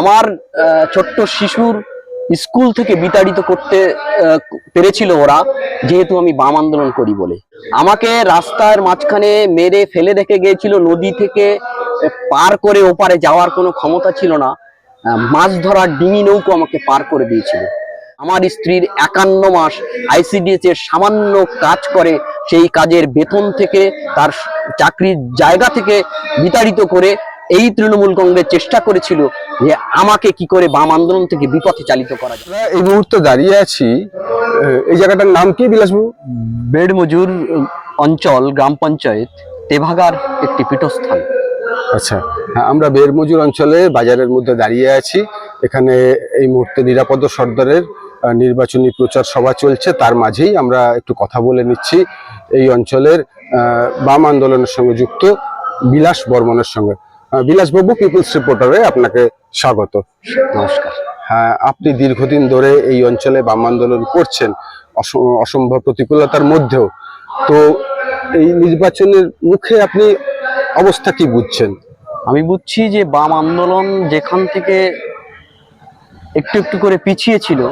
আমার ছোট্ট শিশুর স্কুল থেকে বিতাড়িত করতে পেরেছিল ওরা, যেহেতু আমি বাম আন্দোলন করি বলে। আমাকে রাস্তার মাঝখানে মেরে ফেলে রেখে গিয়েছিল, নদী থেকে পার করে ওপারে যাওয়ার কোনো ক্ষমতা ছিল না। মাছ ধরার ডিঙি নৌকো আমাকে পার করে দিয়েছিল। আমার স্ত্রীর একান্ন মাস আইসিডিএস এর সামান্য কাজ করে, সেই কাজের বেতন থেকে তার চাকরির জায়গা থেকে বিতাড়িত করে এই তৃণমূল কংগ্রেস চেষ্টা করেছিল যে আমাকে কি করে বাম আন্দোলন থেকে বিপথে চালিত করা যায়। এই মুহূর্তে দাঁড়িয়ে আছি এই জায়গাটার নাম কি বিলাসবাবু? বেড়মজুর অঞ্চল গ্রাম পঞ্চায়েত তেভাগার একটি পীঠস্থান। আচ্ছা হ্যাঁ আমরা বেরমজুর অঞ্চলে বাজারের মধ্যে দাঁড়িয়ে আছি। এখানে এই মুহূর্তে নিরাপদ সর্দারের নির্বাচনী প্রচার সভা চলছে। তার মাঝেই আমরা একটু কথা বলে নিচ্ছি। এই অঞ্চলের বাম আন্দোলনের সঙ্গে যুক্ত বিলাস বর্মনের সঙ্গে। বিলাসবাবু পিপলস রিপোর্টারে আপনাকে স্বাগত। নমস্কার। হ্যাঁ আপনি দীর্ঘদিন ধরে এই অঞ্চলে বাম আন্দোলন করছেন অস- অসম্ভব প্রতিকূলতার মধ্যেও। তো এই নির্বাচনের মুখে আপনি অবস্থা কি বুঝছেন? আমি বুঝছি যে বাম আন্দোলন যেখান থেকে একটু একটু করে পিছিয়ে ছিল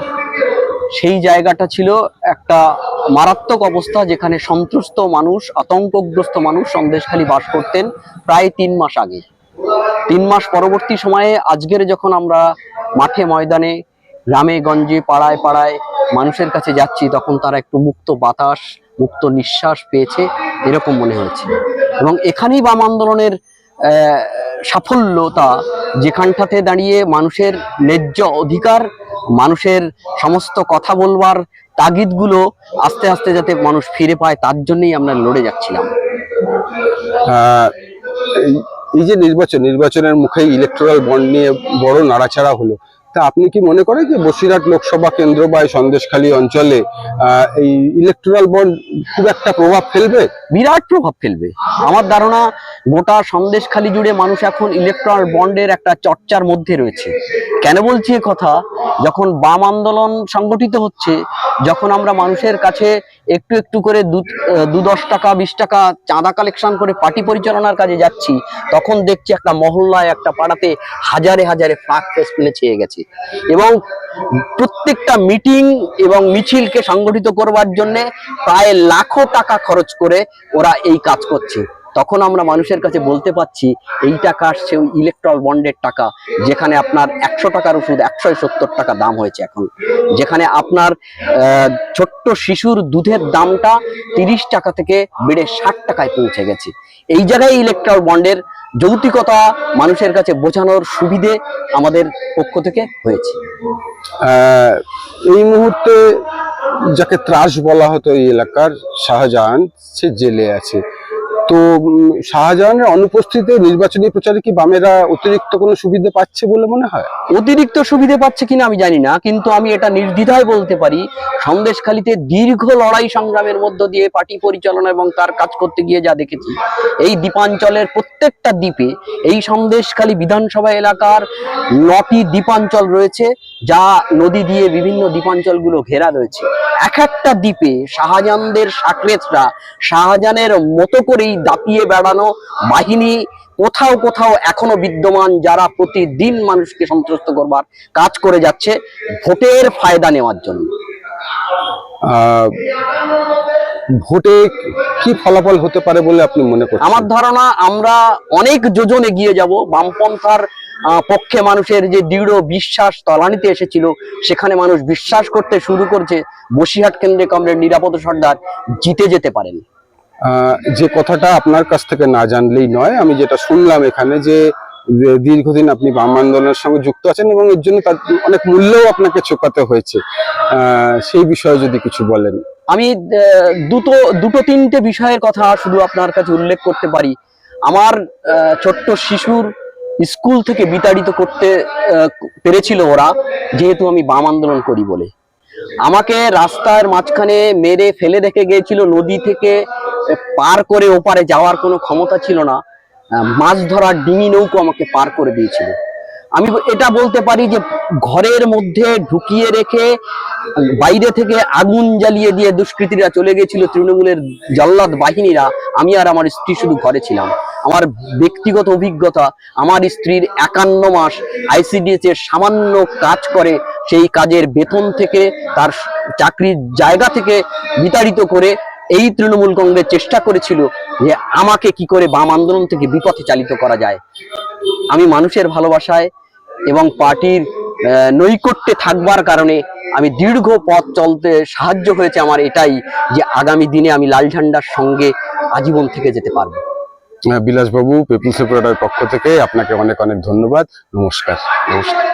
সেই জায়গাটা ছিল একটা মারাত্মক অবস্থা যেখানে সন্ত্রস্ত মানুষ আতঙ্কগ্রস্ত মানুষ সন্দেশখালী বাস করতেন প্রায় তিন মাস আগে। তিন মাস পরবর্তী সময়ে আজকের যখন আমরা মাঠে ময়দানে গ্রামে গঞ্জে পাড়ায় পাড়ায় মানুষের কাছে যাচ্ছি, তখন তারা একটু মুক্ত বাতাস, মুক্ত নিঃশ্বাস পেয়েছে, এরকম মনে হয়েছে। এবং এখানেই বাম আন্দোলনের সাফল্যতা, যেখানটাতে দাঁড়িয়ে মানুষের ন্যায্য অধিকার, মানুষের সমস্ত কথা বলবার তাগিদগুলো আস্তে আস্তে যাতে মানুষ ফিরে পায়, তার জন্যই আমরা লড়ে যাচ্ছিলাম। এই- যে নির্বাচন, নির্বাচনের মুখে ইলেকট্রাল বন্ড নিয়ে বড় নাড়াচাড়া হলো, তা আপনি কি মনে করেন যে বসিরহাট লোকসভা কেন্দ্র বা এই সন্দেশখালী অঞ্চলে এই ইলেকট্রাল বন্ড খুব একটা প্রভাব ফেলবে? বিরাট প্রভাব ফেলবে। আমার ধারণা গোটা সন্দেশখালী জুড়ে মানুষ এখন ইলেকট্রাল বন্ডের একটা চর্চার মধ্যে রয়েছে। কেন বলছি কথা? যখন বাম আন্দোলন সংগঠিত হচ্ছে, যখন আমরা মানুষের কাছে একটু একটু করে দু দশ টাকা, বিশ টাকা চাঁদা কালেকশন করে পার্টি পরিচালনার কাজে যাচ্ছি। তখন দেখছি একটা মহল্লায়, একটা পাড়াতে হাজারে হাজারে ফ্লাগ ফেস ফেলে ছেয়ে গেছে। এবং প্রত্যেকটা মিটিং এবং মিছিলকে সংগঠিত করবার জন্যে প্রায় লাখো টাকা খরচ করে ওরা এই কাজ করছে। তখন আমরা মানুষের কাছে বলতে পাচ্ছি, এই টাকা আসছে ওই ইলেকট্রল বন্ডের টাকা, যেখানে আপনার একশো টাকার ওষুধ, একশো সত্তর টাকা দাম হয়েছে এখন। যেখানে আপনার ছোট্ট শিশুর দুধের দামটা তিরিশ টাকা থেকে বেড়ে ষাট টাকায় পৌঁছে গেছে। এই জায়গায় ইলেকট্রল বন্ডের যৌতিকতা মানুষের কাছে বোঝানোর সুবিধে আমাদের পক্ষ থেকে হয়েছে। এই মুহূর্তে যাকে ত্রাস বলা হতো এই এলাকার শাহজাহান, সে জেলে আছে। তো শাহজাহানের অনুপস্থিতিতে নির্বাচনী প্রচারে কি বামেরা অতিরিক্ত কোনো সুবিধা পাচ্ছে বলে মনে হয়? অতিরিক্ত সুবিধা পাচ্ছে কিনা আমি জানি না, কিন্তু আমি এটা নির্দ্বিধায় বলতে পারি সন্দেশখালিতে দীর্ঘ লড়াই সংগ্রামের মধ্য দিয়ে পার্টি পরিচালনা এবং তার কাজ করতে গিয়ে যা দেখেছি, এই দ্বীপাঞ্চলের প্রত্যেকটা দ্বীপে, এই সন্দেশখালী বিধানসভা এলাকার নটি দ্বীপাঞ্চল রয়েছে, যা নদী দিয়ে বিভিন্ন দ্বীপাঞ্চলগুলো ঘেরা রয়েছে। এক একটা দ্বীপে শাহজাহানদের সাকরেতরা শাহজাহানের মতো করেই দাপিয়ে বেড়ানো বাহিনী কোথাও কোথাও এখনও বিদ্যমান, যারা প্রতিদিন মানুষকে সন্ত্রস্ত করবার কাজ করে যাচ্ছে, ভোটের ফায়দা নেওয়ার জন্য। ভোটে কি ফলাফল হতে পারে বলে আপনি মনে করেন আমার ধারণা আমরা অনেক যোজন এগিয়ে যাব। বামপন্থার পক্ষে মানুষের যে দৃঢ় বিশ্বাস তলানিতে এসেছিল সেখানে মানুষ বিশ্বাস করতে শুরু করছে। বসিরহাট কেন্দ্রে কমরেড নিরাপদ সর্দার জিতে যেতে পারেন। যে কথাটা আপনার কাছ থেকে না জানলেই নয় আমি যেটা শুনলাম এখানে যে যে দীর্ঘদিন আপনি বাম আন্দোলনের সঙ্গে যুক্ত আছেন এবং এর জন্য তার অনেক মূল্যও আপনাকে চোকাতে হয়েছে। সেই বিষয়ে যদি কিছু বলেন। আমি দুটো দুটো তিনটে বিষয়ের কথা শুধু আপনার কাছে উল্লেখ করতে পারি। আমার ছোট্ট শিশুর স্কুল থেকে বিতাড়িত করতে পেরেছিল ওরা, যেহেতু আমি বাম আন্দোলন করি বলে। আমাকে রাস্তার মাঝখানে মেরে ফেলে রেখে গিয়েছিল, নদী থেকে পার করে ওপারে যাওয়ার কোনো ক্ষমতা ছিল না। মাছ ধরার ডিঙি নৌকো আমাকে পার করে দিয়েছিল। আমি এটা বলতে পারি যে ঘরের মধ্যে ঢুকিয়ে রেখে বাইরে থেকে আগুন জ্বালিয়ে দিয়ে দুষ্কৃতীরা চলে গেছিল, তৃণমূলের জল্লাদ বাহিনীরা। আমি আর আমার স্ত্রী শুধু ঘরে ছিলাম। আমার ব্যক্তিগত অভিজ্ঞতা, আমার স্ত্রীর একান্ন মাস আইসিডিএস এর সামান্য কাজ করে, সেই কাজের বেতন থেকে তার চাকরির জায়গা থেকে বিতাড়িত করে এই তৃণমূল কংগ্রেস চেষ্টা করেছিল যে আমাকে কি করে বাম আন্দোলন থেকে বিপথে চালিত করা যায়। আমি মানুষের ভালোবাসায় এবং পার্টির নৈকট্যে থাকবার কারণে আমি দীর্ঘ পথ চলতে সাহায্য হয়েছে আমার এটাই যে আগামী দিনে আমি লাল ঝান্ডার সঙ্গে আজীবন থেকে যেতে পারব। বিলাসবাবু, পিপুলস পক্ষ থেকে আপনাকে অনেক অনেক ধন্যবাদ। নমস্কার। নমস্কার।